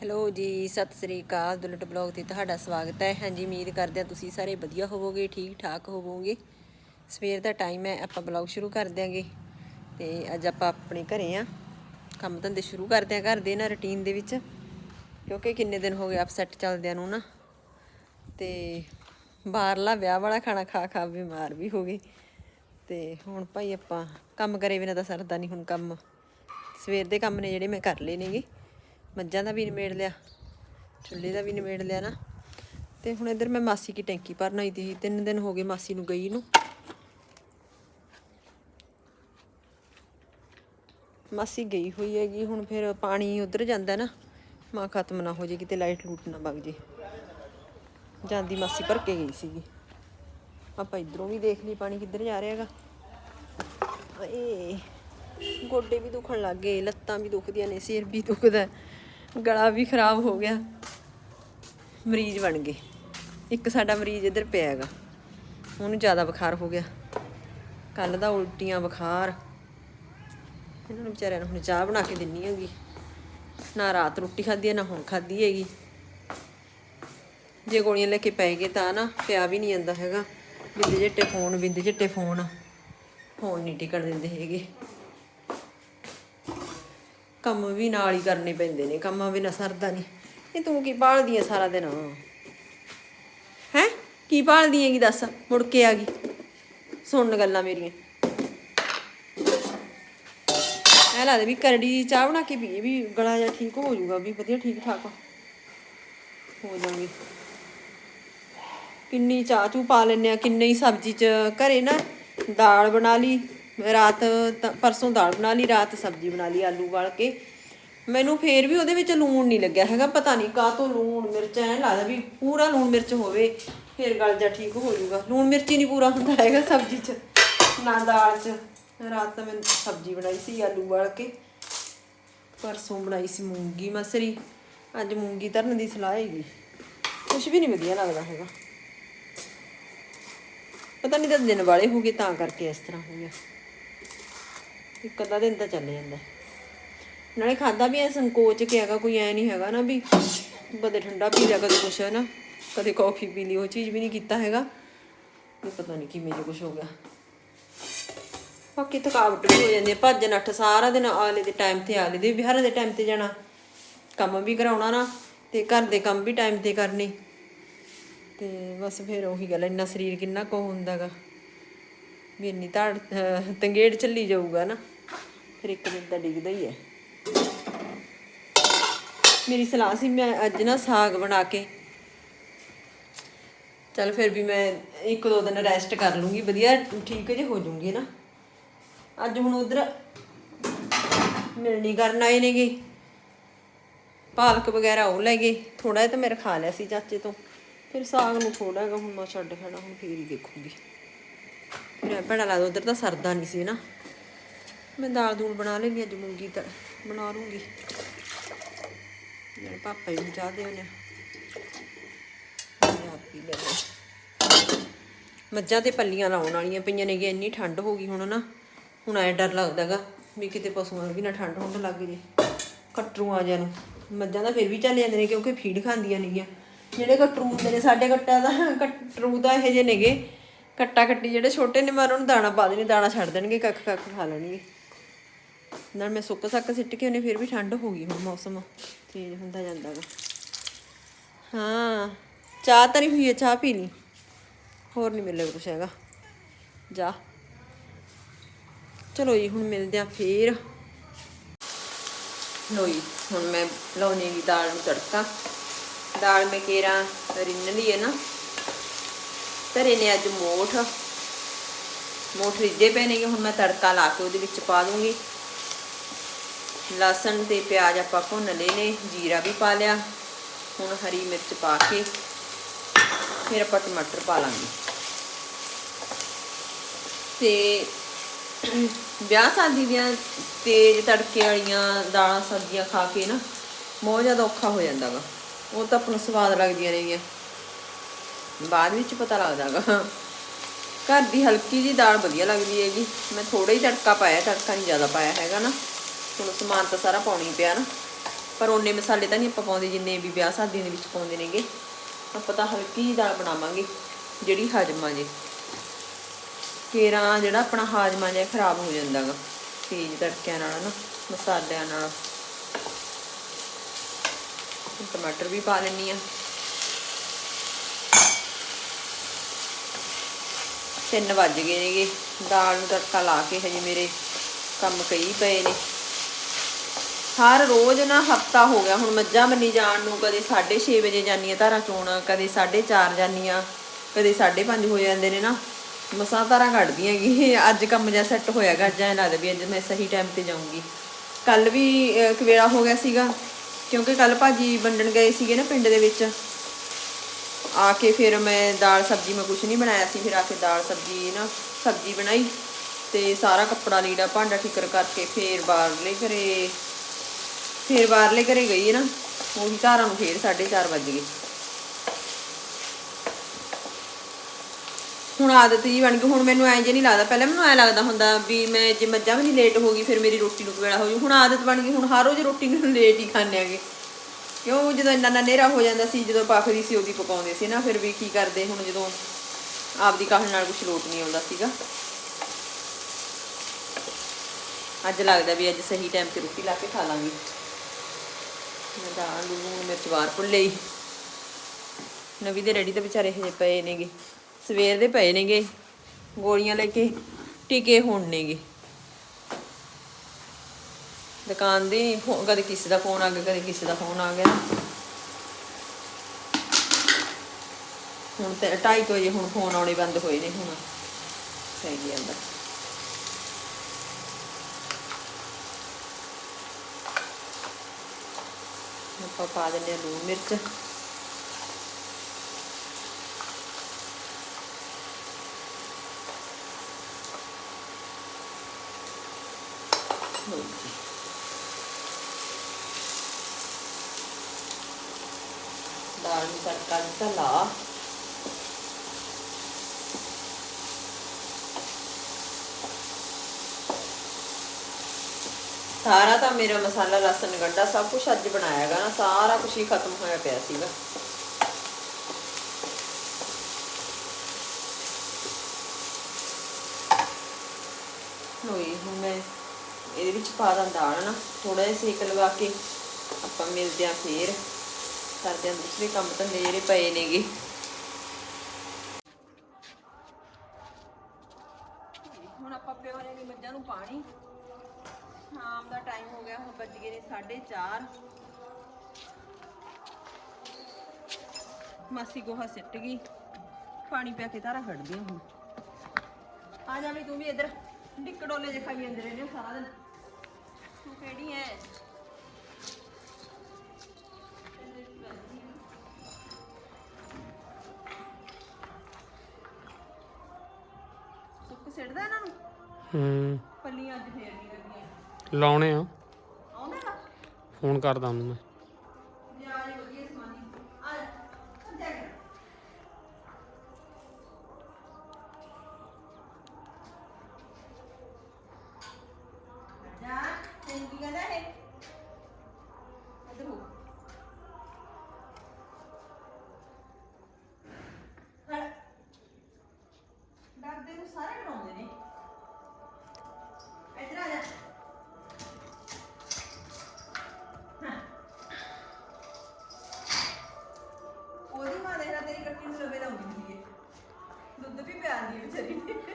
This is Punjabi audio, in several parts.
ਹੈਲੋ ਜੀ, ਸਤਿ ਸ੍ਰੀ ਅਕਾਲ। ਦੁਲਟ ਬਲੌਗ ਤੇ ਤੁਹਾਡਾ ਸਵਾਗਤ ਹੈ। ਹਾਂਜੀ, ਉਮੀਦ ਕਰਦੇ ਹਾਂ ਤੁਸੀਂ ਸਾਰੇ ਵਧੀਆ ਹੋਵੋਗੇ ਠੀਕ ਠਾਕ ਹੋਵੋਗੇ। ਸਵੇਰ ਦਾ ਟਾਈਮ ਹੈ, ਆਪਾਂ ਬਲੌਗ ਸ਼ੁਰੂ ਕਰ ਦਿਆਂਗੇ। ਤੇ ਅੱਜ ਆਪਾਂ ਆਪਣੇ ਘਰੇ ਆ ਕੰਮ ਧੰਦੇ ਸ਼ੁਰੂ ਕਰਦੇ ਆ ਘਰ ਦੇ ਨਾ ਰੁਟੀਨ ਦੇ ਵਿੱਚ। ਕਿਉਂਕਿ ਕਿੰਨੇ ਦਿਨ ਹੋ ਗਏ ਅਪਸੈਟ ਚੱਲਦਿਆਂ ਨੂੰ ਨਾ। ਤੇ ਬਾਹਰਲਾ ਵਿਆਹ ਵਾਲਾ ਖਾਣਾ ਖਾ ਖਾ ਬਿਮਾਰ ਵੀ ਹੋ ਗਏ। ਤੇ ਹੁਣ ਭਾਈ ਆਪਾਂ ਕੰਮ ਕਰੇ ਬਿਨਾਂ ਤਾਂ ਸਰਦਾ ਨਹੀਂ ਹੁਣ ਕੰਮ। ਸਵੇਰ ਦੇ ਕੰਮ ਨੇ ਜਿਹੜੇ ਮੈਂ ਕਰ ਲਏ ਨੇਗੇ। ਮੱਝਾਂ ਦਾ ਵੀ ਨਿਮੇੜ ਲਿਆ, ਚੁੱਲ੍ਹੇ ਦਾ ਵੀ ਨਿਮੇੜ ਲਿਆ ਨਾ। ਤੇ ਹੁਣ ਇੱਧਰ ਮੈਂ ਮਾਸੀ ਕੀ ਟੈਂਕੀ ਭਰਨ ਆਈ ਤੀ ਤਿੰਨ ਦਿਨ ਹੋ ਗਏ ਮਾਸੀ ਨੂੰ ਗਈ ਨੂੰ। ਮਾਸੀ ਗਈ ਹੋਈ ਹੈਗੀ, ਹੁਣ ਫਿਰ ਪਾਣੀ ਉਧਰ ਜਾਂਦਾ ਨਾ, ਮਾਂ ਖਤਮ ਨਾ ਹੋ ਜੇ, ਕਿਤੇ ਲਾਈਟ ਲੂਟ ਨਾ ਵਗ ਜੇ। ਜਾਂਦੀ ਮਾਸੀ ਭਰ ਕੇ ਗਈ ਸੀਗੀ। ਆਪਾਂ ਇਧਰੋਂ ਵੀ ਦੇਖ ਲਈ ਪਾਣੀ ਕਿੱਧਰ ਜਾ ਰਿਹਾ ਹੈਗਾ। ਏ ਗੋਡੇ ਵੀ ਦੁਖਣ ਲੱਗ ਗਏ, ਲੱਤਾਂ ਵੀ ਦੁਖਦੀਆਂ ਨੇ, ਸਿਰ ਵੀ ਦੁਖਦਾ। ਗਲਾ ਵੀ ਖਰਾਬ ਹੋ ਗਿਆ। ਮਰੀਜ਼ ਬਣ ਗਏ। ਇੱਕ ਸਾਡਾ ਮਰੀਜ਼ ਇੱਧਰ ਪਿਆ ਹੈਗਾ। ਉਹਨੂੰ ਜ਼ਿਆਦਾ ਬੁਖਾਰ ਹੋ ਗਿਆ। ਕੱਲ ਦਾ ਉਲਟੀਆਂ ਬੁਖਾਰ। ਇਹਨਾਂ ਨੂੰ ਵਿਚਾਰਿਆਂ ਨੂੰ ਹੁਣ ਚਾਹ ਬਣਾ ਕੇ ਦਿੰਨੀ ਹੈਗੀ। ਨਾ ਰਾਤ ਰੋਟੀ ਖਾਧੀ ਹੈ, ਨਾ ਹੁਣ ਖਾਧੀ ਹੈਗੀ। ਜੇ ਗੋਲੀਆਂ ਲੈ ਕੇ ਪੈ ਗਏ ਤਾਂ ਨਾ ਪਿਆ ਵੀ ਨਹੀਂ ਜਾਂਦਾ ਹੈਗਾ। ਬਿੰਦੇ ਜੱਟੇ ਫੋਨ, ਬਿੰਦੇ ਜੱਟੇ ਫੋਨ। ਫੋਨ ਨਹੀਂ ਟਿਕਣ ਦਿੰਦੇ ਹੈਗੇ। ਕੰਮ ਵੀ ਨਾਲ ਹੀ ਕਰਨੇ ਪੈਂਦੇ ਨੇ, ਕੰਮਾਂ ਬਿਨਾ ਸਰਦਾ ਨਹੀਂ। ਇਹ ਤੂੰ ਕੀ ਭਾਲਦੀ ਐ ਸਾਰਾ ਦਿਨ? ਹੈ? ਕੀ ਭਾਲਦੀ ਹੈਗੀ ਦੱਸ? ਮੁੜ ਕੇ ਆ ਗਈ। ਸੁਣਨ ਗੱਲਾਂ ਮੇਰੀਆਂ। ਐ ਲੱਗਦਾ ਵੀ ਕਰੜੀ ਚਾਹ ਬਣਾ ਕੇ ਪੀਏ, ਵੀ ਗਲਾ ਜਿਹਾ ਠੀਕ ਹੋ ਜਾਊਗਾ, ਵੀ ਵਧੀਆ ਠੀਕ ਠਾਕ ਹੋ ਜਾਵਾਂਗੇ ਕਿੰਨੀ ਚਾਹ ਚੂ ਪਾ ਲੈਨੇ ਆ, ਕਿੰਨੀ ਸਬਜ਼ੀ ਚ ਘਰੇ ਨਾ ਦਾਲ ਬਣਾ ਲਈ ਰਾਤ ਤਾਂ- ਪਰਸੋਂ ਦਾਲ ਬਣਾ ਲਈ, ਰਾਤ ਸਬਜ਼ੀ ਬਣਾ ਲਈ, ਆਲੂ ਵਾਲ ਕੇ। ਮੈਨੂੰ ਫੇਰ ਵੀ ਉਹਦੇ ਵਿੱਚ ਲੂਣ ਨਹੀਂ ਲੱਗਿਆ ਹੈਗਾ, ਪਤਾ ਨਹੀਂ ਕਾਹ ਤੋਂ ਲੂਣ ਮਿਰਚ ਐ ਲੱਗਦਾ ਵੀ ਪੂਰਾ ਲੂਣ ਮਿਰਚ ਹੋਵੇ, ਫੇਰ ਗੱਲ ਜਾ ਠੀਕ ਹੋ ਜਾਊਗਾ। ਲੂਣ ਮਿਰਚ ਹੀ ਨਹੀਂ ਪੂਰਾ ਹੁੰਦਾ ਹੈਗਾ ਸਬਜ਼ੀ 'ਚ, ਨਾ ਦਾਲ 'ਚ। ਰਾਤ ਤਾਂ ਮੈਂ ਸਬਜ਼ੀ ਬਣਾਈ ਸੀ, ਆਲੂ ਵਾਲ ਕੇ। ਪਰਸੋਂ ਬਣਾਈ ਸੀ ਮੂੰਗੀ ਮਸਰੀ, ਅੱਜ ਮੂੰਗੀ ਧਰਨ ਦੀ ਸਲਾਹ ਹੈਗੀ। ਕੁਝ ਵੀ ਨਹੀਂ ਵਧੀਆ ਲੱਗਦਾ ਹੈਗਾ। ਪਤਾ ਨਹੀਂ ਤਾਂ ਦਿਨ ਵਾਲੇ ਹੋ ਗਏ ਤਾਂ ਕਰਕੇ ਇਸ ਤਰ੍ਹਾਂ ਹੋ ਗਿਆ। ਇੱਕ ਅੱਧਾ ਦਿਨ ਤਾਂ ਚੱਲ ਜਾਂਦਾ। ਨਾਲੇ ਖਾਦਾ ਵੀ ਐ, ਸੰਕੋਚ ਕੇ ਹੈਗਾ, ਕੋਈ ਐ ਨਹੀਂ ਹੈਗਾ ਨਾ ਵੀ ਕਦੇ ਠੰਡਾ ਪੀ ਲਿਆ, ਕਦੇ ਕੁਛ ਹੈ ਨਾ ਕਦੇ ਕੌਫੀ ਪੀ ਲਈ, ਉਹ ਚੀਜ਼ ਵੀ ਨਹੀਂ ਕੀਤਾ ਹੈਗਾ। ਇਹ ਪਤਾ ਨਹੀਂ ਕਿਵੇਂ ਜੇ ਕੁਛ ਹੋ ਗਿਆ। ਬਾਕੀ ਥਕਾਵਟ ਵੀ ਹੋ ਜਾਂਦੀ ਹੈ ਭੱਜ ਨੱਠ ਸਾਰਾ ਦਿਨ ਆਲੇ ਦੇ ਟਾਈਮ ਤੇ ਆਲੇ ਦੇ ਵਿਹਾਰ ਦੇ ਟਾਈਮ ਤੇ ਜਾਣਾ। ਕੰਮ ਵੀ ਕਰਾਉਣਾ ਨਾ, ਤੇ ਘਰ ਦੇ ਕੰਮ ਵੀ ਟਾਈਮ ਤੇ ਕਰਨੇ। ਤੇ ਬਸ ਫਿਰ ਉਹੀ ਗੱਲ ਇੰਨਾ ਸਰੀਰ ਕਿੰਨਾ ਕੋ ਹੁੰਦਾਗਾ ਵੀ ਇੰਨੀ ਧੜ ਤੰਗੇੜ ਚੱਲੀ ਜਾਊਗਾ ਨਾ। ਫਿਰ ਇੱਕ ਦਿਨ ਤਾਂ ਡਿੱਗਦਾ ਹੀ ਹੈ। ਮੇਰੀ ਸਲਾਹ ਸੀ, ਮੈਂ ਅੱਜ ਨਾ ਸਾਗ ਬਣਾ ਕੇ ਚਲ ਫਿਰ ਵੀ ਮੈਂ ਇੱਕ ਦੋ ਦਿਨ ਰੈਸਟ ਕਰ ਲੂੰਗੀ, ਵਧੀਆ ਠੀਕ ਜੇ ਹੋ ਜਾਊਂਗੀ ਨਾ। ਅੱਜ ਹੁਣ ਉਧਰ ਮਿਲਣੀ ਕਰਨ ਆਏ ਨੇਗੇ। ਪਾਲਕ ਵਗੈਰਾ ਉਹ ਲੈ ਗਏ ਥੋੜਾ ਜਿਹਾ ਤਾਂ ਮੈਂ ਖਾ ਲਿਆ ਸੀ ਚਾਚੇ ਤੋਂ। ਫਿਰ ਸਾਗ ਨੂੰ ਥੋੜਾ ਜਿਹਾ ਹੁਣ ਮੈਂ ਛੱਡ ਖੜਾ ਹੁਣ ਫੇਰ ਹੀ ਦੇਖੂੰਗੀ। ਫਿਰ ਭੜਾ ਲੱਗਦਾ ਉਧਰ ਤਾਂ ਸਰਦਾ ਨਹੀਂ ਸੀ ਨਾ। ਮੈਂ ਦਾਲ ਦੂਲ ਬਣਾ ਲੈਣੀ ਅੱਜ ਮੂੰਗੀ ਤਾਂ ਬਣਾ ਲੂੰਗੀ। ਮੇਰੇ ਪਾਪਾ ਜੀ ਨੂੰ ਚਾਹ ਦੇ ਉਹਨੇ ਆਪ ਪੀ ਲੈਣਾ ਮੱਝਾਂ ਤੇ ਪੱਲੀਆਂ ਲਾਉਣ ਵਾਲੀਆਂ ਪਈਆਂ ਨੇ ਇੰਨੀ ਠੰਡ ਹੋ ਗਈ ਹੁਣ ਨਾ। ਹੁਣ ਐ ਡਰ ਲੱਗਦਾਗਾ ਵੀ ਕਿਤੇ ਪਸ਼ੂਆਂ ਨੂੰ ਵੀ ਨਾ ਠੰਡ ਹੋਣ ਲੱਗ ਜੇ। ਕਟਰੂ ਆ ਜਾਣ। ਮੱਝਾਂ ਦਾ ਫਿਰ ਵੀ ਚੱਲ ਜਾਂਦੇ ਨੇ ਕਿਉਂਕਿ ਫੀਡ ਖਾਂਦੀਆਂ ਨੇਗੀਆਂ। ਜਿਹੜੇ ਕਟਰੂ ਹੁੰਦੇ ਨੇ, ਸਾਡੇ ਕੱਟਾ ਦਾ, ਕਟਰੂ ਦਾ ਇਹ ਜੇ ਨੇਗੇ। ਕੱਟਾ ਕੱਟੀ ਜਿਹੜੇ ਛੋਟੇ ਨੇ ਮੈਂ ਉਹਨੂੰ ਦਾਣਾ ਪਾ ਦੇਣੀ ਦਾਣਾ ਛੱਡ ਦੇਣਗੇ ਕੱਖ ਕੱਖ ਖਾ ਲੈਣਗੇ। ਨਾਲ ਮੈਂ ਸੁੱਕ ਸੱਕ ਸਿੱਟ ਕੇ ਉਹਨੇ ਫਿਰ ਵੀ ਠੰਡ ਹੋ ਗਈ ਹੁਣ ਮੌਸਮ। ਚੇਂਜ ਹੁੰਦਾ ਜਾਂਦਾ ਜਾਂਦਾਗਾ। ਹਾਂ, ਚਾਹ ਤਾਂ ਨਹੀਂ ਹੋਈ ਹੈ, ਚਾਹ ਪੀ ਲਈ ਹੋਰ ਨਹੀਂ ਮਿਲੇਗਾ ਕੁਛ ਹੈਗਾ। ਜਾ। ਚਲੋ ਜੀ, ਹੁਣ ਮਿਲਦੇ ਆ ਫੇਰ। ਲੋ ਜੀ, ਹੁਣ ਮੈਂ ਲਾਉਣੀ ਹੈਗੀ ਦਾਲ ਨੂੰ ਤੜਕਾ। ਦਾਲ ਮੈਂ ਕੇਰਾ ਰਿੰਨ ਲਈ ਹੈ ਨਾ। ਧਰੇ ਨੇ ਅੱਜ ਮੋਠ। ਮੋਠ ਰਿੱਝੇ ਪਏ ਨੇ ਹੁਣ ਮੈਂ ਤੜਕਾ ਲਾ ਕੇ ਉਹਦੇ ਵਿੱਚ ਪਾ ਦੂੰਗੀ। ਲਸਣ ਤੇ ਪਿਆਜ਼ ਆਪਾਂ ਭੁੰਨ ਲਏ ਨੇ, ਜੀਰਾ ਵੀ ਪਾ ਲਿਆ। ਹੁਣ ਹਰੀ ਮਿਰਚ ਪਾ ਕੇ ਫਿਰ ਆਪਾਂ ਟਮਾਟਰ ਪਾ ਲਾਂਗੇ। ਤੇ ਵਿਆਹ ਸ਼ਾਦੀ ਦੀਆਂ ਤੇਜ਼ ਤੜਕੇ ਵਾਲੀਆਂ ਦਾਲਾਂ ਸਬਜ਼ੀਆਂ ਖਾ ਕੇ ਨਾ ਬਹੁਤ ਜ਼ਿਆਦਾ ਔਖਾ ਹੋ ਜਾਂਦਾ ਗਾ। ਉਹ ਤਾਂ ਆਪਾਂ ਨੂੰ ਸਵਾਦ ਲੱਗਦੀਆਂ ਨੇਗੀਆਂ ਬਾਅਦ ਵਿੱਚ ਪਤਾ ਲੱਗਦਾਗਾ ਘਰ ਦੀ ਹਲਕੀ ਜੀ ਦਾਲ ਵਧੀਆ ਲੱਗਦੀ ਹੈਗੀ। ਮੈਂ ਥੋੜਾ ਹੀ ਤੜਕਾ ਪਾਇਆ, ਤੜਕਾ ਨਹੀਂ ਜ਼ਿਆਦਾ ਪਾਇਆ ਹੈਗਾ ਨਾ। ਹੁਣ ਸਮਾਨ ਤਾਂ ਸਾਰਾ ਪਾਉਣੀ ਪਿਆ ਨਾ। ਪਰ ਉਹਨੇ ਮਸਾਲੇ ਤਾਂ ਨਹੀਂ ਆਪਾਂ ਪਾਉਂਦੇ ਜਿੰਨੇ ਵੀ ਵਿਆਹ ਸ਼ਾਦੀਆਂ ਦੇ ਵਿੱਚ ਪਾਉਂਦੇ ਨੇਗੇ। ਆਪਾਂ ਤਾਂ ਹਲਕੀ ਜਿਹੀ ਦਾਲ ਬਣਾਵਾਂਗੇ, ਜਿਹੜੀ ਹਜਮਾ ਜੇ। ਕੇਰਾ ਜਿਹੜਾ ਆਪਣਾ ਹਾਜ਼ਮਾ ਜਿਹਾ ਖਰਾਬ ਹੋ ਜਾਂਦਾਗਾ, ਤੇਜ਼ ਤੜਕਿਆਂ ਨਾਲ ਨਾ ਮਸਾਲਿਆਂ ਨਾਲ। ਟਮਾਟਰ ਵੀ ਪਾ ਲੈਣੀ ਆ ਤਿੰਨ ਵੱਜ ਗਏ ਨੇਗੇ। ਦਾਲ ਨੂੰ ਤੜਕਾ ਲਾ ਕੇ ਹਜੇ ਮੇਰੇ ਕੰਮ ਕਈ ਪਏ ਨੇ। ਹਰ ਰੋਜ਼ ਨਾ ਹਫਤਾ ਹੋ ਗਿਆ ਹੁਣ ਮੱਝਾਂ ਬੰਨੀ ਜਾਣ ਨੂੰ ਕਦੇ 6:30 ਵਜੇ ਜਾਨੀ ਆ ਧਾਰਾਂ ਚੋਣ ਕਦੇ 4:30 ਜਾਨੀ ਆ ਕਦੇ 5:30 ਹੋ ਜਾਂਦੇ ਨੇ ਨਾ। ਮਸਾਂ ਧਾਰਾਂ ਕੱਢਦੀਆਂ ਗੀ ਅੱਜ ਕੰਮ ਜਿਹਾ ਸੈੱਟ ਹੋਇਆਗਾ ਅੱਜ ਐਂ ਲੱਗਦਾ ਵੀ ਅੱਜ ਮੈਂ ਸਹੀ ਟਾਈਮ ਤੇ ਜਾਊਂਗੀ। ਕੱਲ ਵੀ ਅਹ, ਕਵੇਲਾ ਹੋ ਗਿਆ ਸੀਗਾ ਕਿਉਂਕਿ ਕੱਲ ਭਾਜੀ ਵੰਡਣ ਗਏ ਸੀਗੇ ਨਾ ਪਿੰਡ ਦੇ ਵਿੱਚ। ਆ ਕੇ ਫਿਰ ਮੈਂ ਦਾਲ ਸਬਜ਼ੀ ਮੈਂ ਕੁਝ ਨਹੀਂ ਬਣਾਇਆ ਸੀ ਫਿਰ ਆ ਕੇ ਦਾਲ ਸਬਜ਼ੀ ਨਾ ਸਬਜ਼ੀ ਬਣਾਈ ਤੇ ਸਾਰਾ ਕੱਪੜਾ ਲੀੜਾ ਭਾਂਡਾ ਠੀਕਰ ਕਰਕੇ ਫੇਰ ਬਾਹਰਲੇ ਘਰੇ ਫੇਰ ਬਾਹਰਲੇ ਘਰੇ ਗਈ ਨਾ, ਉਹੀ ਧਾਰਾਂ ਨੂੰ ਫੇਰ 4:30 ਵੱਜ ਗਏ। ਹੁਣ ਆਦਤ ਜੀ ਬਣ ਗਈ, ਹੁਣ ਮੈਨੂੰ ਐਂ ਜੇ ਨਹੀਂ ਲੱਗਦਾ, ਪਹਿਲਾਂ ਮੈਨੂੰ ਐਂ ਲੱਗਦਾ ਹੁੰਦਾ ਵੀ ਮੈਂ ਜੇ ਮੱਝਾਂ ਵੀ ਨਹੀਂ ਲੇਟ ਹੋ ਗਈ, ਫਿਰ ਮੇਰੀ ਰੋਟੀ ਨੂੰ ਵੇਲਾ ਹੋ ਜੂ। ਹੁਣ ਆਦਤ ਬਣ ਗਈ, ਹੁਣ ਹਰ ਰੋਜ਼ ਰੋਟੀ ਨੂੰ ਲੇਟ ਹੀ ਖਾਂਦੇ ਆਗੇ। ਕਿਉਂ ਜਦੋਂ ਇੰਨਾ ਨਾ ਨੇਰਾ ਹੋ ਜਾਂਦਾ ਸੀ, ਜਦੋਂ ਪੱਕਦੀ ਸੀ, ਉਹਦੀ ਪਕਾਉਂਦੇ ਸੀ ਨਾ, ਫਿਰ ਵੀ ਕੀ ਕਰਦੇ ਹੁਣ ਜਦੋਂ ਆਪਦੀ ਕਾਹਲ ਨਾਲ ਕੁਝ ਲੋਟ ਨਹੀਂ ਆਉਂਦਾ ਸੀਗਾ। ਅੱਜ ਲੱਗਦਾ ਵੀ ਅੱਜ ਸਹੀ ਟਾਈਮ ਤੇ ਰੋਟੀ ਲਾ ਕੇ ਖਾ ਲਾਂਗੇ। ਮੈਂ ਤਾਂ ਆਲੂ, ਮਿਰਚ ਵਾਰ ਭੁੱਲੇ ਹੀ ਨਵੀਂ ਦੇ ਰੈਡੀ ਤੇ ਵਿਚਾਰੇ ਹਜੇ ਪਏ ਨੇਗੇ। ਸਵੇਰ ਦੇ ਪਏ ਨੇਗੇ। ਗੋਲੀਆਂ ਲੈ ਕੇ ਟਿਕੇ ਹੁਣ ਨੇਗੇ। ਦੁਕਾਨ ਦੇ ਕਦੇ ਕਿਸੇ ਦਾ ਫੋਨ ਆ ਗਿਆ, ਕਦੇ ਕਿਸੇ ਦਾ ਫੋਨ ਆ ਗਿਆ। ਹੁਣ ਤੇ 2:30 ਵਜੇ ਹੁਣ ਫੋਨ ਆਉਣੇ ਬੰਦ ਹੋਏ ਨੇ ਹੁਣ। ਸਹੀ ਜਾਂਦਾ ਆਪਾਂ ਮਿਰਚ ਲਓ ਜੀ। ਦਾਲ ਨੂੰ ਤੜਕਾ ਦਿੱਤਾ ਸਾਰਾ ਤਾਂ ਮੇਰਾ ਮਸਾਲਾ, ਲਸਣ, ਗੱਡਾ ਸਭ ਕੁਝ ਅੱਜ ਬਣਾਇਆ ਬਣਾਇਆਗਾ ਨਾ, ਸਾਰਾ ਕੁਝ ਹੀ ਖਤਮ ਹੋਇਆ ਪਿਆ ਸੀਗਾ। ਲੋਈ ਹੁਣ ਮੈਂ ਇਹਦੇ ਵਿੱਚ ਪਾ ਦਾਂ ਦਾਲ ਨਾ ਥੋੜਾ ਜਿਹਾ ਸੇਕ ਲਵਾ ਕੇ ਆਪਾਂ ਮਿਲਦੇ ਆਂ ਫੇਰ। ਕਰਦੇ ਆਂ ਦੂਸਰੇ ਕੰਮ ਤਾਂ ਮੇਰੇ ਪਏ ਨੇਗੇ। 4.5 ਮਾਸੀ ਗੋਹਾ ਸਿੱਟ ਗਈ। ਪਾਣੀ ਪਿਆ ਕੇ ਤਾਰਾ ਹਟ ਗਿਆ ਹੁਣ। ਆ ਜਾ ਵੀ ਤੂੰ ਵੀ ਇੱਧਰ ਡਿੱਕੜੋਲੇ ਜੇ ਖਾਈ ਅੰਦਰ ਰਹਿੰਦੇ ਸਾਰਾ ਦਿਨ। ਤੂੰ ਕਿਹੜੀ ਐ? ਸਿੱਟਦਾ ਇਹਨਾਂ ਨੂੰ? ਹੂੰ। ਪੱਲੀਆਂ ਅੱਜ ਫੇਰ ਨਹੀਂ ਲੱਗੀਆਂ। ਲਾਉਣੇ ਆ। ਫੋਨ ਕਰਦਾ ਉਹਨੂੰ ਮੈਂ। ਡਰਦੇ ਨੂੰ ਸਾਰੇ ਡਰਾਉਂਦੇ ਨੇ।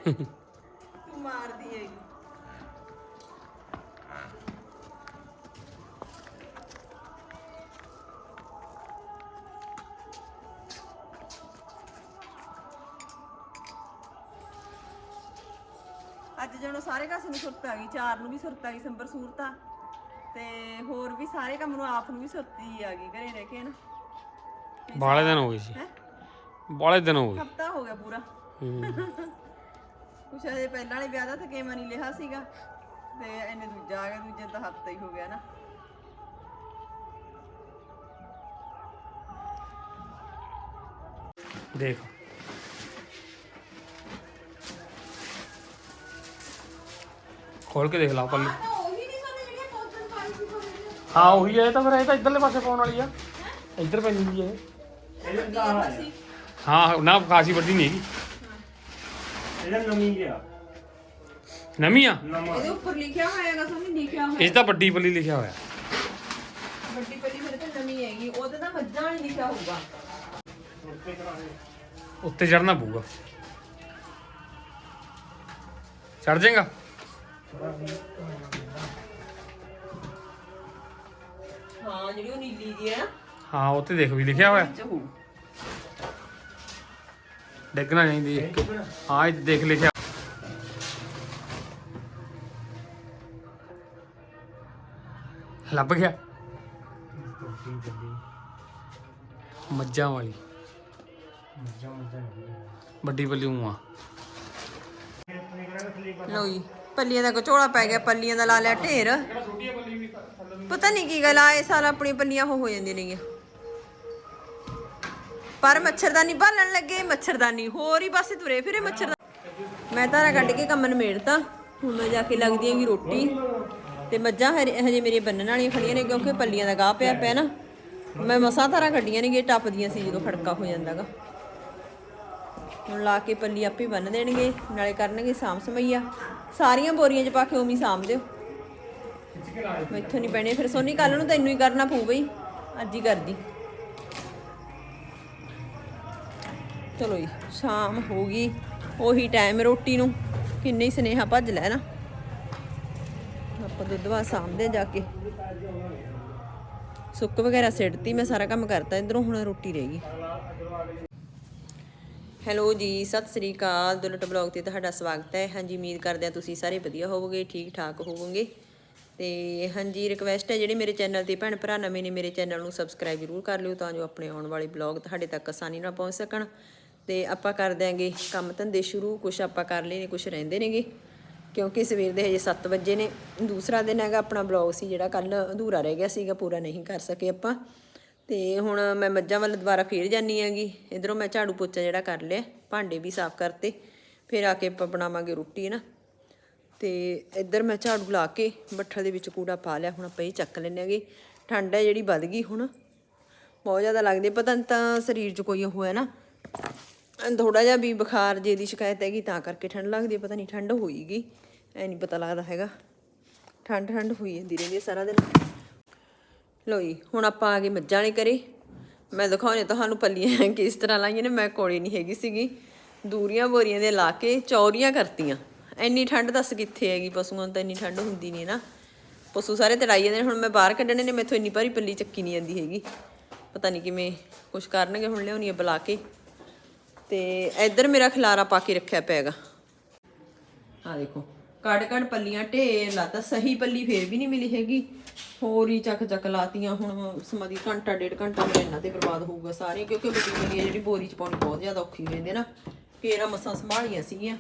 ਤੂੰ ਮਾਰਦੀ ਹੈ ਅੱਜ ਜਦੋਂ ਸਾਰੇ ਕਾਸੇ ਨੂੰ ਸੁਰਤ ਆ ਗਈ ਚਾਰ ਨੂੰ ਵੀ ਸੁਰਤ ਆ ਗਈ ਸੰਬਰ ਸੂਰਤ ਤੇ ਹੋਰ ਵੀ ਸਾਰੇ ਕੰਮ ਨੂੰ ਆਪ ਨੂੰ ਵੀ ਸੁਰਤੀ ਆ ਗਈ ਘਰੇ ਰਹਿ ਕੇ ਨਾ ਬਾਲੇ ਦਿਨ ਹੋ ਗਏ ਸੀ। ਹੈ? ਬਾਲੇ ਦਿਨ ਹੋ ਗਏ। ਹਫਤਾ ਹੋ ਗਿਆ ਪੂਰਾ। ਕੁਛ ਅਜੇ ਪਹਿਲਾਂ ਵਾਲੇ ਵਿਆਹ ਦਾ ਥਕੇਮਾ ਨਹੀਂ ਲਿਆ ਸੀਗਾ। ਤੇ ਇਹਨੇ ਦੂਜਾ ਆ ਗਿਆ ਦੂਜੇ ਦਾ ਹਫਤਾ ਹੀ ਹੋ ਗਿਆ ਨਾ। ਦੇਖ। ਖੋਲ ਕੇ ਦੇਖ ਲਾ ਪੱਲੀ। ਤਾਂ ਉਹੀ ਨਹੀਂ ਸਾਡੇ ਜਿਹੜੀਆਂ ਪੌਦਨ ਪਾਈ ਸੀ ਹਾਂ ਉਹੀ ਹੈ ਇਹ ਤਾਂ ਫਿਰ ਇਹ ਤਾਂ ਇਧਰਲੇ ਪਾਸੇ ਪਾਉਣ ਵਾਲੀ ਆ। ਇੱਧਰ ਪੈਣੀ ਵੀ ਹੈ। ਹਾਂ ਨਾ ਖਾਸੀ ਵੱਡੀ ਨਹੀਂ ਹੈਗੀ। ਨਵੀਂ ਨਵੀਂ ਆ? ਨਵਾਂ। ਇਹਦੇ ਉੱਪਰ ਲਿਖਿਆ ਹੋਇਆਗਾ ਸੋਨੀ ਲਿਖਿਆ ਹੋਇਆ ਤਾਂ ਵੱਡੀ ਪੱਲੀ ਲਿਖਿਆ ਹੋਇਆ। ਵੱਡੀ ਪੱਲੀ ਫਿਰ ਤਾਂ ਨਵੀਂ ਹੈਗੀ ਉਹਦੇ ਤਾਂ ਮੱਝਾਂ ਵਾਲੀ ਲਿਖਿਆ ਹੋਊਗਾ। ਉੱਤੇ ਚੜਨਾ ਪਊਗਾ। ਚੜ ਜਾਏਗਾ? ਹਾਂ ਜਿਹੜੀ ਉਹ ਨੀਲੀ ਜੀ ਹੈ ਹਾਂ ਉੱਤੇ ਦੇਖ ਵੀ ਲਿਖਿਆ ਹੋਇਆ। ਚ ਹੋਊ। ਡਿੱਗਣਾ ਚਾਹੀਦੀ ਇੱਕ ਹਾਂ, ਇਹ ਦੇਖ ਲਿਖਿਆ ਲੱਭ ਗਿਆ। ਮੱਝਾਂ ਵਾਲੀ। ਵੱਡੀ ਪੱਲੀ ਆ। ਲਓ ਜੀ, ਪੱਲੀਆਂ ਦਾ ਕਚੋਲਾ ਪੈ ਗਿਆ, ਪੱਲੀਆਂ ਦਾ ਲਾ ਲਿਆ ਢੇਰ। ਪਤਾ ਨਹੀਂ ਕੀ ਗੱਲ ਆ, ਇਹ ਸਾਲ ਆਪਣੀ ਪੱਲੀਆਂ ਉਹ ਹੋ ਜਾਂਦੀਆਂ ਨੇਗੀਆਂ। ਪਰ ਮੱਛਰਦਾਨੀ ਭਾਲਣ ਲੱਗੇ, ਮੱਛਰਦਾਨੀ ਹੋਰ ਹੀ ਪਾਸੇ ਤੁਰੇ ਫਿਰੇ ਮੱਛਰ ਮੈਂ ਧਾਰਾ ਕੱਢ ਕੇ ਕੰਮ ਨਿਮੇੜਤਾ ਹੁਣ ਮੈਂ ਜਾ ਕੇ ਲੱਗਦੀ ਹੈਗੀ ਰੋਟੀ ਤੇ ਮੱਝਾਂ ਹਰੇ- ਹਜੇ ਮੇਰੇ ਬੰਨਣ ਵਾਲੀਆਂ ਖੜੀਆਂ ਨੇ ਕਿਉਂਕਿ ਪੱਲੀਆਂ ਦਾ ਗਾਹ ਪਿਆ ਪਿਆ ਨਾ। ਮੈਂ ਮਸਾਂ ਤਾਰਾ ਕੱਢੀਆਂ ਨੇ ਗੇ ਟੱਪਦੀਆਂ ਸੀ ਜਦੋਂ ਖੜਕਾ ਹੋ ਜਾਂਦਾਗਾ। ਹੁਣ ਲਾ ਕੇ ਪੱਲੀ ਆਪੇ ਬੰਨ ਦੇਣਗੇ, ਨਾਲੇ ਕਰਨਗੇ ਸਾਂਭ ਸਮਈਆ ਸਾਰੀਆਂ ਬੋਰੀਆਂ 'ਚ ਪਾ ਕੇ ਉਮੀ ਹੀ ਸਾਂਭ ਦਿਓ। ਮੈਥੋਂ ਨਹੀਂ ਪੈਣੇ, ਫਿਰ ਸੋਨੀ ਕੱਲ ਨੂੰ ਤੈਨੂੰ ਹੀ ਕਰਨਾ ਪਊ ਬਈ। ਅੱਜ ਹੀ ਕਰਦੀ। ਚਲੋ ਜੀ, ਸ਼ਾਮ ਹੋ ਗਈ। ਉਹੀ ਟਾਈਮ ਰੋਟੀ ਨੂੰ ਕਿੰਨੇ ਹੀ ਸਨੇਹਾ ਭੱਜ ਲੈ ਨਾ। ਆਪਾਂ ਦੁੱਧ ਵਾ ਸਾਂਭਦੇ ਜਾ ਕੇ। ਸੁੱਕ ਵਗੈਰਾ ਸਿੱਟਤੀ, ਮੈਂ ਸਾਰਾ ਕੰਮ ਕਰਤਾ, ਇਧਰੋਂ ਹੁਣ ਰੋਟੀ ਰਹਿ ਗਈ। ਹੈਲੋ ਜੀ, ਸਤਿ ਸ੍ਰੀ ਅਕਾਲ। ਦੁਲਟ ਬਲੌਗ ਤੇ ਤੁਹਾਡਾ ਸਵਾਗਤ ਹੈ। ਹਾਂਜੀ, ਉਮੀਦ ਕਰਦੇ ਹਾਂ ਤੁਸੀਂ ਸਾਰੇ ਵਧੀਆ ਹੋਵੋਗੇ ਠੀਕ ਠਾਕ ਹੋਵੋਗੇ। ਤੇ ਹਾਂਜੀ ਰਿਕਵੈਸਟ ਹੈ ਜਿਹੜੇ ਮੇਰੇ ਚੈਨਲ ਤੇ ਭੈਣ ਭਰਾ ਨਵੇਂ ਨੇ, ਮੇਰੇ ਚੈਨਲ ਨੂੰ ਸਬਸਕ੍ਰਾਈਬ ਜ਼ਰੂਰ ਕਰ ਲਿਓ ਤਾਂ ਜੋ ਆਪਣੇ ਆਉਣ ਵਾਲੇ ਬਲੌਗ ਤੁਹਾਡੇ ਤੱਕ ਆਸਾਨੀ ਨਾਲ ਪਹੁੰਚ ਸਕਣ। ਤੇ ਆਪਾਂ ਕਰ ਦਿਆਂਗੇ ਕੰਮ ਧੰਦੇ ਸ਼ੁਰੂ ਕੁਝ ਆਪਾਂ ਕਰ ਲਏ ਨੇ ਕੁਝ ਰਹਿੰਦੇ ਨੇਗੇ। ਕਿਉਂਕਿ ਸਵੇਰ ਦੇ ਹਜੇ 7 ਵਜੇ ਨੇ। ਦੂਸਰਾ ਦਿਨ ਹੈਗਾ ਆਪਣਾ ਬਲੌਗ ਸੀ ਜਿਹੜਾ ਕੱਲ ਅਧੂਰਾ ਰਹਿ ਗਿਆ ਸੀਗਾ, ਪੂਰਾ ਨਹੀਂ ਕਰ ਸਕੇ ਆਪਾਂ। ਤੇ ਹੁਣ ਮੈਂ ਮੱਝਾਂ ਵੱਲ ਦੁਬਾਰਾ ਫੇਰ ਜਾਨੀ ਆਂਗੀ ਇਧਰੋਂ ਮੈਂ ਝਾੜੂ ਪੋਚਾ ਜਿਹੜਾ ਕਰ ਲਿਆ, ਭਾਂਡੇ ਵੀ ਸਾਫ਼ ਕਰਤੇ। ਫਿਰ ਆ ਕੇ ਆਪਾਂ ਬਣਾਵਾਂਗੇ ਰੋਟੀ ਨਾ। ਤੇ ਇੱਧਰ ਮੈਂ ਝਾੜੂ ਲਾ ਕੇ ਬੱਠਲ ਦੇ ਵਿੱਚ ਕੂੜਾ ਪਾ ਲਿਆ, ਹੁਣ ਆਪਾਂ ਇਹ ਚੱਕ ਲੈਂਦੇ ਆਂਗੇ ਠੰਡ ਹੈ ਜਿਹੜੀ ਵੱਧ ਗਈ ਹੁਣ। ਬਹੁਤ ਜ਼ਿਆਦਾ ਲੱਗਦੀ ਪਤਾ ਨਹੀਂ ਤਾਂ ਸਰੀਰ 'ਚ ਕੋਈ ਉਹ ਹੈ ਨਾ। ਥੋੜਾ ਜਿਹਾ ਵੀ ਬੁਖਾਰ ਜੇ ਦੀ ਸ਼ਿਕਾਇਤ ਹੈਗੀ ਤਾਂ ਕਰਕੇ ਠੰਡ ਲੱਗਦੀ ਪਤਾ ਨਹੀਂ ਠੰਡ ਹੋਈਗੀ, ਐ ਨਹੀਂ ਪਤਾ ਲੱਗਦਾ ਹੈਗਾ। ਠੰਡ ਠੰਡ ਹੋਈ ਜਾਂਦੀ ਰਹਿੰਦੀ ਸਾਰਾ ਦਿਨ। ਲੋ ਜੀ, ਹੁਣ ਆਪਾਂ ਆ ਗਏ ਮੱਝਾਂ ਵਾਲੇ ਕਰੇ ਮੈਂ ਦਿਖਾਉਣੇ ਤੁਹਾਨੂੰ ਪੱਲੀਆਂ ਕਿਸ ਤਰ੍ਹਾਂ ਲਾਈਆਂ ਨੇ, ਮੈਂ ਕੋਲੇ ਨਹੀਂ ਹੈਗੀ ਸੀਗੀ। ਦੂਰੀਆਂ ਬੋਰੀਆਂ ਦੇ ਲਾ ਕੇ ਚੌਰੀਆਂ ਕਰਤੀਆਂ। ਇੰਨੀ ਠੰਡ ਦੱਸ ਕਿੱਥੇ ਹੈਗੀ, ਪਸ਼ੂਆਂ ਨੂੰ ਤਾਂ ਇੰਨੀ ਠੰਡ ਹੁੰਦੀ ਨਹੀਂ ਨਾ। ਪਸ਼ੂ ਸਾਰੇ ਤੜਾਈ ਜਾਂਦੇ ਨੇ, ਹੁਣ ਮੈਂ ਬਾਹਰ ਕੱਢਣੇ ਨੇ, ਮੈਥੋਂ ਇੰਨੀ ਭਾਰੀ ਪੱਲੀ ਚੱਕੀ ਨਹੀਂ ਜਾਂਦੀ ਹੈਗੀ। ਪਤਾ ਨਹੀਂ ਕਿਵੇਂ ਕੁਛ ਕਰਨਗੇ, ਹੁਣ ਲਿਆਉਣੀ ਆ ਬੁਲਾ ਕੇ। ਤੇ ਇੱਧਰ ਮੇਰਾ ਖਲਾਰਾ ਪਾ ਕੇ ਰੱਖਿਆ ਪਿਆਗਾ ਆ ਦੇਖੋ, ਕੱਢ ਕੱਢ ਪੱਲੀਆਂ ਢੇਰ ਲਾਤਾ, ਸਹੀ ਪੱਲੀ ਫੇਰ ਵੀ ਨਹੀਂ ਮਿਲੀ ਹੈਗੀ। ਹੋਰ ਹੀ ਚੱਕ ਚੱਕ ਲਾਤੀਆਂ, ਹੁਣ ਸਮਾਦੀ ਘੰਟਾ, ਡੇਢ ਘੰਟਾ ਮੇਰਾ ਇਹਨਾਂ ਤੇ ਬਰਬਾਦ ਹੋਊਗਾ ਸਾਰੀਆਂ ਕਿਉਂਕਿ ਵੱਡੀ ਪੱਲੀ ਜਿਹੜੀ ਬੋਰੀ ਚ ਪਾਉਣੀ ਬਹੁਤ ਜ਼ਿਆਦਾ ਔਖੀ ਹੋ ਜਾਂਦੀ ਨਾ। ਕੇਰਾ ਮਸਾਂ ਸੰਭਾਲੀਆਂ ਸੀਗੀਆਂ।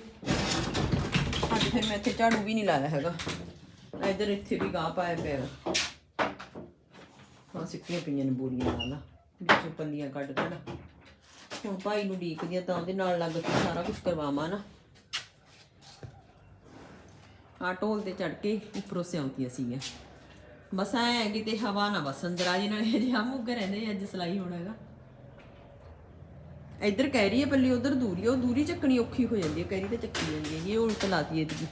ਅੱਜ ਫਿਰ ਮੈਂ ਇੱਥੇ ਝਾੜੂ ਵੀ ਨਹੀਂ ਲਾਇਆ ਹੈਗਾ। ਇੱਧਰ ਇੱਥੇ ਵੀ ਗਾਹ ਪਾਇਆ ਪਿਆ ਹੈਗਾ ਹਾਂ ਸਿੱਕੀਆਂ ਪਈਆਂ ਨੇ ਬੋਰੀਆਂ ਨਾਲ ਵਿੱਚੋਂ ਪੱਲੀਆਂ ਕੱਢ ਕੱਢ ਹੁਣ ਭਾਈ ਨੂੰ ਡੀਕਦੀਆਂ ਤਾਂ ਉਹਦੇ ਨਾਲ ਲੱਗ ਕੇ ਸਾਰਾ ਕੁਝ ਕਰਵਾਵਾਂ ਨਾ। ਆ ਢੋਲ ਤੇ ਚੜ ਕੇ ਉੱਪਰੋਂ ਸਿਆਉਂਦੀਆਂ ਸੀਗੀਆਂ ਬਸ ਐ ਕਿਤੇ ਹਵਾ ਨਾ ਬਸ ਅੰਦਰ ਆ ਜੇ, ਨਾਲ ਜਿਹਾ ਮੁੱਗ ਰਹਿੰਦੇ ਅੱਜ ਸਲਾਈ ਹੋਣਾ ਹੈਗਾ। ਇੱਧਰ ਕਹਿ ਰਹੀ ਹੈ ਪੱਲੀ, ਉਧਰ ਦੂਰੀ, ਉਹ ਦੂਰੀ ਚੱਕਣੀ ਔਖੀ ਹੋ ਜਾਂਦੀ ਹੈ ਕਹਿ ਰਹੀ ਤੇ ਚੱਕੀ ਜਾਂਦੀ ਹੈ ਇਹ ਉਲਟ ਲਾਤੀ ਹੈ ਇਹਦੀ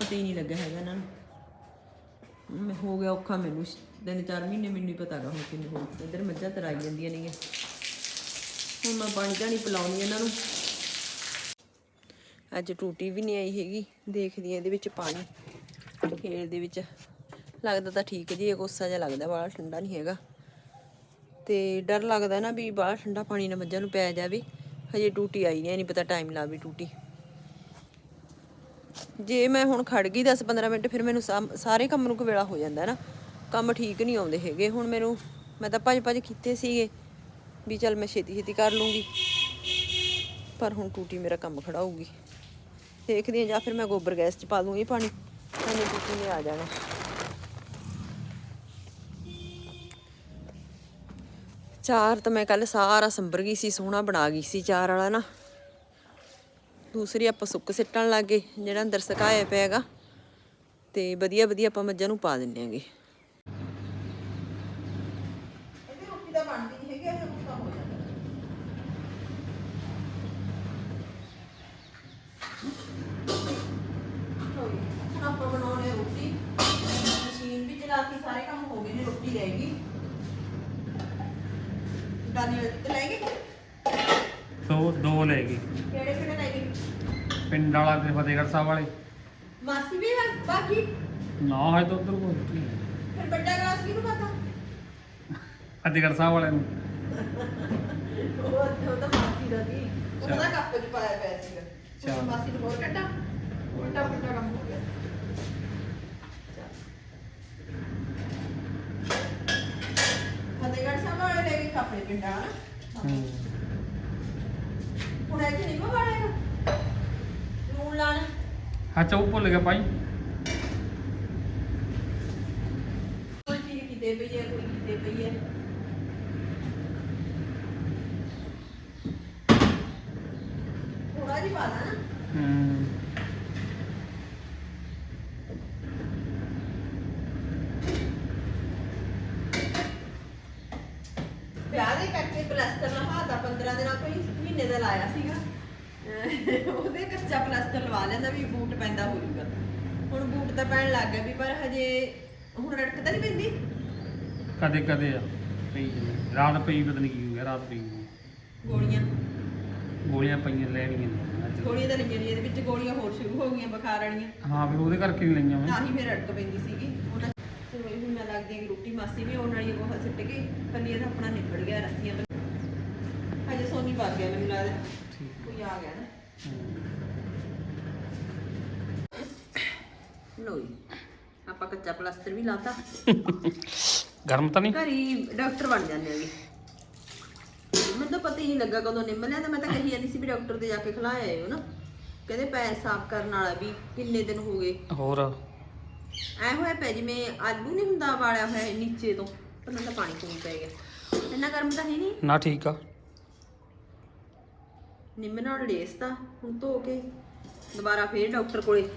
ਪਤਾ ਹੀ ਨਹੀਂ ਲੱਗਾ ਹੈਗਾ ਇਹਨਾਂ ਨੂੰ। ਹੋ ਗਿਆ ਔਖਾ ਮੈਨੂੰ, ਤਿੰਨ ਚਾਰ ਮਹੀਨੇ ਮੈਨੂੰ ਹੀ ਪਤਾ ਗਾ ਹੁਣ ਕਿੰਨੇ ਹੋ ਇੱਧਰ ਮੱਝਾਂ ਤਰਾਈ ਜਾਂਦੀਆਂ ਨੇਗੀਆਂ। ਹੁਣ ਮੈਂ ਪਾਣੀ ਧਾਣੀ ਪਿਲਾਉਣੀ ਇਹਨਾਂ ਨੂੰ। ਅੱਜ ਟੂਟੀ ਵੀ ਨਹੀਂ ਆਈ ਹੈਗੀ, ਦੇਖਦੀ ਹਾਂ ਇਹਦੇ ਵਿੱਚ ਪਾਣੀ। ਖੇਲ ਦੇ ਵਿੱਚ ਲੱਗਦਾ ਤਾਂ ਠੀਕ ਜੀ, ਇਹ ਕੋਸਾ ਜਿਹਾ ਲੱਗਦਾ ਬੜਾ ਠੰਡਾ ਨਹੀਂ ਹੈਗਾ। ਤੇ ਡਰ ਲੱਗਦਾ ਨਾ ਵੀ ਬੜਾ ਠੰਡਾ ਪਾਣੀ ਨਾ ਮੱਝਾਂ ਨੂੰ ਪੈ ਜਾਵੇ। ਹਜੇ ਟੂਟੀ ਆਈ ਨਹੀਂ ਪਤਾ ਟਾਈਮ ਲਾ ਵੀ ਟੂਟੀ। ਜੇ ਮੈਂ ਹੁਣ ਖੜ ਗਈ 10-15 ਮਿੰਟ, ਫਿਰ ਮੈਨੂੰ ਸਾਮ- ਸਾਰੇ ਕੰਮ ਨੂੰ ਕਵੇਲਾ ਹੋ ਜਾਂਦਾ ਨਾ। ਕੰਮ ਠੀਕ ਨਹੀਂ ਆਉਂਦੇ ਹੈਗੇ। ਹੁਣ ਮੈਨੂੰ, ਮੈਂ ਤਾਂ ਭੱਜ ਭੱਜ ਕੀਤੇ ਸੀਗੇ। ਵੀ ਚੱਲ ਮੈਂ ਛੇਤੀ ਛੇਤੀ ਕਰ ਲੂੰਗੀ। ਪਰ ਹੁਣ ਟੂਟੀ ਮੇਰਾ ਕੰਮ ਖੜਾ ਹੋਊਗੀ। ਦੇਖਦੀ ਹਾਂ, ਜਾਂ ਫਿਰ ਮੈਂ ਗੋਬਰ ਗੈਸ 'ਚ ਪਾ ਦੂੰਗੀ ਪਾਣੀ। ਇਹਨੇ ਟੂਟੀ ਨੇ ਆ ਜਾਣਾ। ਚਾਰ ਤਾਂ ਮੈਂ ਕੱਲ ਸਾਰਾ ਸੰਭਰ ਗਈ ਸੀ, ਸੋਹਣਾ ਬਣਾ ਗਈ ਸੀ ਚਾਰ ਵਾਲਾ ਨਾ। ਦੂਸਰੀ ਆਪਾਂ ਸੁੱਕ ਸਿੱਟਣ ਲੱਗੇ ਜਿਹੜਾ ਅੰਦਰ ਸੁਕਾਇਆ ਪਿਆ ਹੈਗਾ। ਤੇ ਵਧੀਆ ਵਧੀਆ ਆਪਾਂ ਮੱਝਾਂ ਨੂੰ ਪਾ ਦਿੰਨੇ ਆਂਗੇ ਹੈਗੀ ਦਾਨੀ ਤੇ ਲੈ ਗਏ ਦੋ ਦੋ ਲੈ ਗਈ ਕਿਹੜੇ ਕਿਹੜੇ ਲੈ ਪਿੰਡ ਵਾਲਾ ਤੇ ਫਤਿਹਗੜ੍ਹ ਸਾਹਿਬ ਵਾਲੇ। ਮਾਸੀ ਵੀ ਹੈ ਬਾਕੀ? ਨਾ ਹੈ ਤਾਂ ਉਧਰ ਕੋਈ ਫਿਰ ਵੱਡਾ ਗਲਾਸ ਕਿਹਨੂੰ ਪਤਾ? ਫਤਿਹਗੜ੍ਹ ਸਾਹਿਬ ਵਾਲੇ ਨੂੰ। ਉਹ ਉਹ ਤਾਂ ਮਾਸੀ ਦਾ ਸੀ। ਉਹਦਾ ਚੱਲ। ਕੱਪ ਚ ਪਾਇਆ ਪਿਆ ਸੀਗਾ। ਚੱਲ। ਉਹ ਮਾਸੀ ਨੂੰ ਹੋਰ ਕੱਢਾ ਉਲਟਾ ਪੁਲਟਾ ਕੰਮ ਹੋ ਗਿਆ ਫਤਿਹਗੜ੍ਹ ਅੱਛਾ ਉਹ ਭੁੱਲ ਗਿਆ ਭਾਈ। ਕਿਤੇ ਹੈ ਕੋਈ ਕਿਤੇ ਪਈ ਹੈ ਥੋੜਾ ਜਿਹਾ ਪਾ ਲਾ ਨਾ ਹੂੰ ਵਿਆਹ ਦੇ ਕਰਕੇ ਪਲਾਸਟਰ ਲਵਾਤਾ 15 ਦਿਨਾਂ ਤੋਂ ਹੀ ਮਹੀਨੇ ਦਾ ਲਾਇਆ ਸੀਗਾ ਅਹ ਉਹਦੇ ਕੱਚਾ ਪਲਾਸਟਰ ਲਵਾ ਲੈਂਦਾ ਵੀ ਬੂਟ ਪੈਂਦਾ ਹੋ ਜਾਊਗਾ ਹੁਣ ਬੂਟ ਤਾਂ ਪੈਣ ਲੱਗ ਗਿਆ ਵੀ ਪਰ ਹਜੇ ਹੁਣ ਰੜਕ ਤਾਂ ਨਹੀਂ ਪੈਂਦੀ? ਕਦੇ ਕਦੇ ਆ ਪਈ ਜਾਂਦੀ। ਰਾਤ ਪਈ ਪਤਾ ਨਹੀਂ ਕੀ ਹੋ ਗਿਆ ਰਾਤ ਪਈ ਹੋਈ। ਗੋਲੀਆਂ? ਗੋਲੀਆਂ ਪਈਆਂ ਲੈਣੀਆਂ ਨੇ ਅੱਜ। ਗੋਲੀਆਂ ਤਾਂ ਲਈਆਂ ਨਹੀਂ ਇਹਦੇ ਵਿੱਚ ਗੋਲੀਆਂ ਹੋਰ ਸ਼ੁਰੂ ਹੋ ਗਈਆਂ ਬੁਖਾਰ ਵਾਲੀਆਂ। ਹਾਂ ਫਿਰ ਉਹਦੇ ਕਰਕੇ ਨਹੀਂ ਲਈਆਂ ਮੈਂ। ਤਾਂ ਹੀ ਮੇਰਾ ਰੜਕ ਪੈਂਦੀ ਸੀਗੀ। ਉਹਨਾਂ ਚਲੋ ਇਹ ਹੁਣ ਮੈਂ ਲੱਗਦੀ ਹੈ ਕਿ ਰੋਟੀ ਮਾਸੀ ਵੀ ਆਉਣ ਵਾਲੀ ਹੈ ਗੋਹਾ ਸਿੱਟ ਕੇ। ਕੱਲੀ ਇਹਦਾ ਆਪਣਾ ਨਿਬੜ ਗਿਆ ਰੱਸੀਆਂ ਤੋਂ। ਹਜੇ ਸੋਨੀ ਪਾ ਗਿਆ ਮੈਨੂੰ ਲੱਗਦਾ। ਠੀਕ ਕੋਈ ਆ ਗਿਆ ਨਾ। ਹੂੰ। ਲੋਈ ਆਪਾਂ ਕੱਚਾ ਪਲਾਸਟਰ ਵੀ ਲਾਤਾ। ਗਰਮ ਤਾਂ ਨਹੀਂ? ਘਰੀ ਡਾਕਟਰ ਬਣ ਜਾਂਦੇ ਆਗੇ ਮੈਨੂੰ ਤਾਂ ਪਤਾ ਹੀ ਨਹੀਂ ਲੱਗਾ ਕਦੋਂ ਨਿੰਮ ਲਿਆ ਤਾਂ ਮੈਂ ਤਾਂ ਕਹੀ ਜਾਂਦੀ ਸੀ ਵੀ ਡਾਕਟਰ ਦੇ ਜਾ ਕੇ ਖਿਲਾਇਆ ਆਇਓ ਨਾ। ਕਹਿੰਦੇ ਪੈਰ ਸਾਫ਼ ਕਰਨ ਵਾਲਾ ਵੀ ਕਿੰਨੇ ਦਿਨ ਹੋ ਗਏ। ਹੋਰ? ਐ ਹੋਇਆ ਪਿਆ ਜਿਵੇਂ ਆਲੂ ਨਹੀਂ ਹੁੰਦਾ ਵਾਲਿਆ ਹੋਇਆ ਨੀਚੇ ਤੋਂ ਪਰ ਤਾਂ ਪਾਣੀ ਪੂਣ ਪੈ ਗਿਆ। ਇੰਨਾ ਗਰਮ ਤਾਂ ਹੈ ਨਹੀਂ। ਨਾ ਠੀਕ ਆ। ਨਿੰਮ ਨਾਲ ਲੇਸ ਤਾਂ ਹੁਣ ਧੋ ਕੇ ਦੁਬਾਰਾ ਫੇਰ ਡਾਕਟਰ ਕੋਲੇ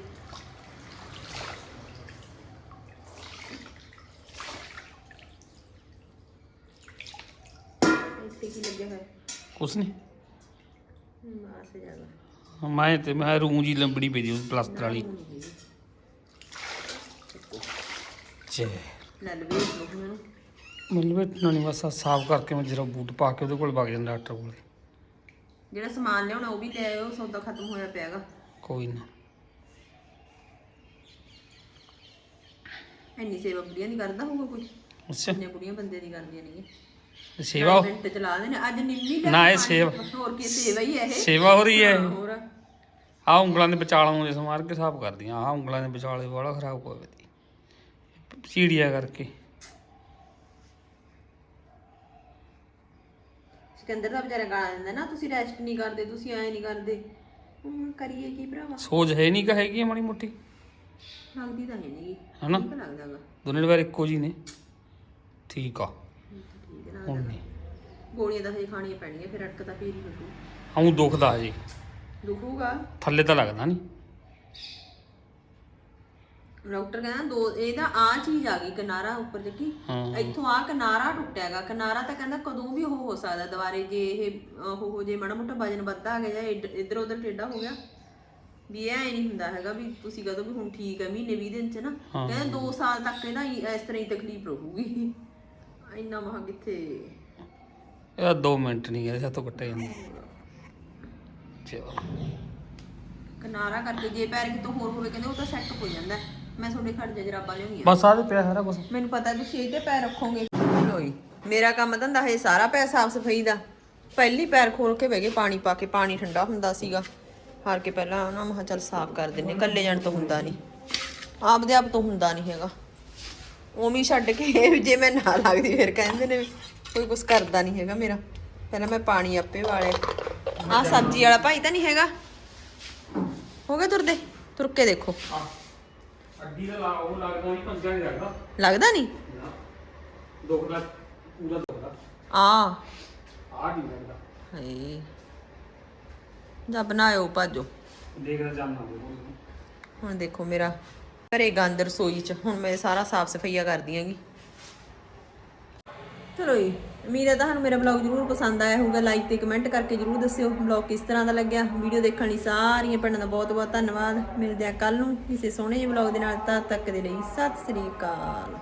ਲੱਗਿਆ ਹੋਇਆ ਕੁਛ ਨਹੀਂ ਮਾਸ ਜਾਗਾ ਮੈਂ ਤੇ ਮੈਂ ਰੂੰ ਜੀ ਲੰਬੜੀ ਪਈ ਦੀ ਉਹ ਪਲਾਸਟਰ ਵਾਲੀ। ਚੇ। ਲੈ ਲਵੇ ਲੋਕ ਮੈਨੂੰ। ਮੈਨੂੰ ਬੈਠਣਾ ਨਹੀਂ ਬਸ ਆਹ ਸਾਫ਼ ਕਰਕੇ ਮੈਂ ਜਰਾ ਬੂਟ ਪਾ ਕੇ ਉਹਦੇ ਕੋਲ ਵਗ ਜਾਂਦਾ ਡਾਕਟਰ ਕੋਲ। ਜਿਹੜਾ ਸਮਾਨ ਲਿਆਉਣਾ ਉਹ ਵੀ ਲੈ ਆਇਓ ਸੌਦਾ ਖਤਮ ਹੋਇਆ ਪਿਆਗਾ। ਕੋਈ ਨਾ। ਇੰਨੀ ਸੇਵਾ ਬੁੜੀਆਂ ਨਹੀਂ ਕਰਦਾ ਹੋਊਗਾ ਕੋਈ? ਅੱਛਾ। ਇੰਨੇ ਬੁੜੀਆਂ ਬੰਦੇ ਦੀ ਕਰਦੀਆਂ ਨਹੀਂ ਸੇਵਾ ਮਿੰਟ ਚਲਾ ਦੇਣੇ। ਅੱਜ ਨਿੰਮੀ ਲੈ ਨਾ, ਇਹ ਸੇਵਾ- ਪਾਣੀ- ਹੋਰ ਕੀ ਸੇਵਾ ਹੀ ਹੈ ਇਹ। ਸੇਵਾ ਹੋ ਰਹੀ ਹੈ। ਹਾਂ, ਹੋਰ। ਆ ਉਂਗਲਾਂ ਦੇ ਵਿਚਾਲਾਂ ਨੂੰ ਜਿਸ ਮਾਰ ਕੇ ਸਾਫ਼ ਕਰਦੀਆਂ। ਆ ਉਂਗਲਾਂ ਦੇ ਵਿਚਾਲੇ ਵਾਲਾ ਖਰਾਬ ਹੋਇਆ ਵੇ ਚੀੜੀਆ ਕਰਕੇ। ਸਿਕੰਦਰ ਦਾ ਵਿਚਾਰਾ ਗਾਲਾਂ ਦਿੰਦਾ ਨਾ ਤੁਸੀਂ ਰੈਸਟ ਨਹੀਂ ਕਰਦੇ ਤੁਸੀਂ ਐ ਨਹੀਂ ਕਰਦੇ। ਹੁਣ ਕਰੀਏ ਕੀ ਭਰਾਵਾ? ਸੋਚ ਹੈ ਨਹੀਂ ਕਹੇਗੀ ਇਹ ਮਾੜੀ ਮੋਟੀ। ਲੱਗਦੀ ਤਾਂ ਹੈ ਨਹੀਂ ਹਨਾ? ਲੱਗਦਾਗਾ ਦੋਨੇ ਵਾਰ ਇੱਕੋ ਜੀ ਨੇ। ਠੀਕ ਆ। ਠੀਕ ਹੈ ਨਾ ਹੁਣ ਨਹੀਂ ਗੋਲੀਆਂ ਤਾਂ ਹਜੇ ਖਾਣੀਆਂ ਪੈਣੀਆਂ ਫਿਰ ਅਟਕ ਤਾਂ ਫੇਰ ਹੀ ਲੱਗੂ। ਆਉਂ ਦੁਖਦਾ ਜੀ ਦੁਖੂਗਾ ਥੱਲੇ ਤਾਂ ਲੱਗਦਾ ਨਹੀਂ। ਡਾਕਟਰ ਕਹਿੰਦਾ ਦੋ ਇਹਦਾ ਆ ਚੀਜ਼ ਆ ਗਈ ਕਿਨਾਰਾ ਉੱਪਰ ਜੱਕੀ ਹਾਂ। ਇੱਥੋਂ ਆ ਕਿਨਾਰਾ ਟੁੱਟਿਆਗਾ। ਕਿਨਾਰਾ ਤਾਂ ਕਹਿੰਦਾ ਕਦੋਂ ਵੀ ਉਹ ਹੋ ਸਕਦਾ ਦੁਬਾਰੇ ਜੇ ਇਹ ਉਹ ਹੋ ਜੇ ਮਾੜਾ ਮੋਟਾ ਵਜਨ ਵੱਧਾ ਆ ਗਿਆ ਜਾਂ ਇੱਧਰ ਉੱਧਰ ਟੇਢਾ ਹੋ ਗਿਆ। ਵੀ ਇਹ ਨਹੀਂ ਹੁੰਦਾ ਹੈਗਾ ਵੀ ਤੁਸੀਂ ਕਹਦੋ ਵੀ ਹੁਣ ਠੀਕ ਹੈ ਮਹੀਨੇ 20 ਦਿਨ ਚ ਨਾ। ਹਾਂ। ਕਹਿੰਦਾ 2 ਸਾਲ ਤੱਕ ਇਹਦਾ ਇਸ ਤਰ੍ਹਾਂ ਹੀ ਤਕਲੀਫ ਰਹੂਗੀ। ਇੰਨਾ ਮਹਾ ਕਿੱਥੇ? ਇਹ 2 ਮਿੰਟ ਨਹੀਂ ਗਏ ਸਾਤੋਂ ਕੱਟੇ ਜਾਂਦੇ ਚਲੋ। ਕਿਨਾਰਾ ਕਰਕੇ ਜੇ ਪੈਰ ਕਿਤੋਂ ਹੋਰ ਹੋਵੇ ਕਹਿੰਦੇ ਉਹ ਤਾਂ ਸੈੱਟ ਹੋ ਜਾਂਦਾ। ਹੈ। ਮੈਂ ਤੁਹਾਡੇ ਖੜ ਜਾ ਜਰਾਬਾਂ ਲਿਆਉਂਗੀ। ਬਸ ਆਹ ਤੇ ਪਿਆ ਸਾਰਾ ਕੁਝ ਮੈਨੂੰ ਪਤਾ ਤੁਸੀਂ ਇਹਦੇ ਪੈਰ ਰੱਖੋਗੇ। ਲੋਈ ਮੇਰਾ ਕੰਮ ਧੰਦਾ ਹੈ ਸਾਰਾ ਪਿਆ ਸਾਫ਼ ਸਫ਼ਾਈ ਦਾ। ਪਹਿਲੀ ਪੈਰ ਖੋਲ ਕੇ ਬਹਿ ਗਏ ਪਾਣੀ ਪਾ ਕੇ ਪਾਣੀ ਠੰਡਾ ਹੁੰਦਾ ਸੀਗਾ। ਹਾਰ ਕੇ ਪਹਿਲਾਂ ਨਾ ਮਹਾ ਚੱਲ ਸਾਫ਼ ਕਰ ਦਿੰਨੇ ਕੱਲੇ ਜਾਣ ਤੋਂ ਹੁੰਦਾ ਨਹੀਂ ਆਪਦੇ ਆਪ ਤੋਂ ਹੁੰਦਾ ਨਹੀਂ ਹੈਗਾ। ਉਵੇਂ ਛੱਡ ਕੇ ਜੇ ਮੈਂ ਨਾ ਲੱਗਦੀ ਫਿਰ ਕਹਿੰਦੇ ਨੇ ਕੋਈ ਕੁਛ ਕਰਦਾ ਨਹੀਂ ਹੈਗਾ ਮੇਰਾ। ਪਹਿਲਾਂ ਮੈਂ ਪਾਣੀ ਆਪੇ ਵਾਲਿਆ ਆਹ ਸਬਜ਼ੀ ਵਾਲਾ ਭਾਈ ਤਾਂ ਨਹੀਂ ਹੈਗਾ। ਹੋ ਗਿਆ ਤੁਰਦੇ? ਤੁਰ ਕੇ ਦੇਖੋ। ਅੱਡੀ ਦਾ ਲਾ ਉਹ ਲੱਗਦਾ ਨਹੀਂ ਪੰਜਾ ਨਹੀਂ ਲੱਗਦਾ। ਲੱਗਦਾ ਨਹੀਂ? ਨਾ। ਦੁਖਦਾ ਪੂਰਾ ਦੁਖਦਾ ਆ ਆ ਨਹੀਂ ਲੱਗਦਾ। ਹਾਏ। ਜਾਂ ਬਣਾਇਓ ਭਾਜੋ। ਦੇਖਦਾ ਹੋਵੇ ਹੁਣ ਦੇਖੋ ਮੇਰਾ ਘਰੇ ਗੰਦ ਰਸੋਈ ਚ। ਹੁਣ ਮੈਂ ਸਾਰਾ ਸਾਫ਼ ਸਫਾਈਆ ਕਰਦੀ ਆਂਗੀ ਚਲੋ ਜੀ, ਉਮੀਦ ਹੈ ਤੁਹਾਨੂੰ ਮੇਰਾ ਬਲੌਗ ਜਰੂਰ ਪਸੰਦ ਆਇਆ ਹੋਊਗਾ। ਲਾਈਕ ਤੇ ਕਮੈਂਟ ਕਰਕੇ ਜਰੂਰ ਦੱਸਿਓ ਬਲੌਗ ਕਿਸ ਤਰ੍ਹਾਂ ਦਾ ਲੱਗਿਆ। ਵੀਡੀਓ ਦੇਖਣ ਲਈ ਸਾਰੀਆਂ ਭੈਣਾਂ ਦਾ ਬਹੁਤ ਬਹੁਤ ਧੰਨਵਾਦ। ਮਿਲਦੇ ਆ ਕੱਲ ਨੂੰ ਕਿਸੇ ਸੋਹਣੇ ਜਿਹੇ ਬਲੌਗ ਦੇ ਨਾਲ। ਤਦ ਤੱਕ ਦੇ ਲਈ ਸਤਿ ਸ੍ਰੀ ਅਕਾਲ।